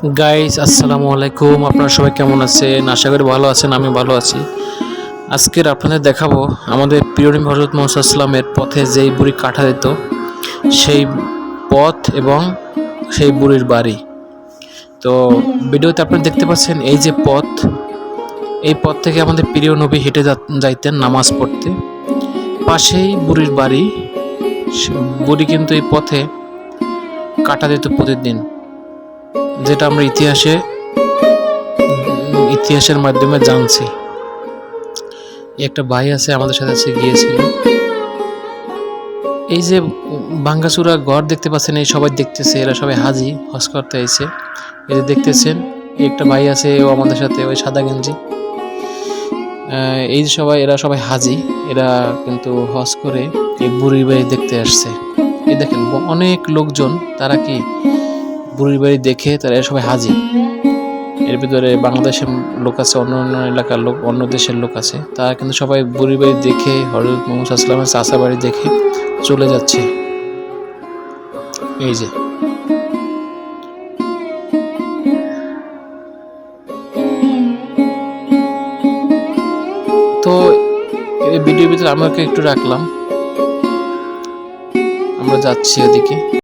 Guys আসসালামু আলাইকুম আপনারা সবাই কেমন আছেন? আশা করি ভালো আছেন আমি ভালো আছি। আজকের আপনাদের দেখাবো আমাদের প্রিয় নবী হজরত মোহাম্মদ ইসলামের পথে যেই বুড়ি কাটা দিত, সেই পথ এবং সেই বুড়ির বাড়ি। তো ভিডিওতে আপনারা দেখতে পাচ্ছেন এই যে পথ, এই পথ থেকে আমাদের প্রিয় নবী হেঁটে যাইতেন নামাজ পড়তে। পাশেই বুড়ির বাড়ি বুড়ি কিন্তু এই পথে কাটা দিত প্রতিদিন। যেটা আমরা ইতিহাসে, ইতিহাসের মাধ্যমে জানছি। একটা ভাই আছে, আমাদের সাথে আছে গিয়েছিল। এই যে ভাঙ্গাচুরা ঘর দেখতে পাচ্ছেন, এই সবাই দেখতেছে, এরা সবাই হাজি, হজ করতে আইছে এই যে দেখতেছেন একটা ভাই আছে, ও আমাদের সাথে, ওই সাদা গেঞ্জি। এই যে সবাই, এরা সবাই হাজি, এরা কিন্তু হজ করে এই বুড়ি বাড়ি দেখতে আসছে। এই দেখেন, অনেক লোকজন, তারা কি বুড়ির বাড়ি দেখে তারা সবাই হাজি এর ভিতরে বাংলাদেশের লোক আছে, অন্য অন্য এলাকার লোক, অন্য দেশের লোক আছে। তারা কিন্তু সবাই বুড়ির বাড়ি দেখে হরত মোহাম্মদ আসলামের চাষা বাড়ি দেখে চলে যাচ্ছে। এই যে। তো এই ভিডিওর ভিতরে আমাকে একটু রাখলাম। আমরা যাচ্ছি ওদিকে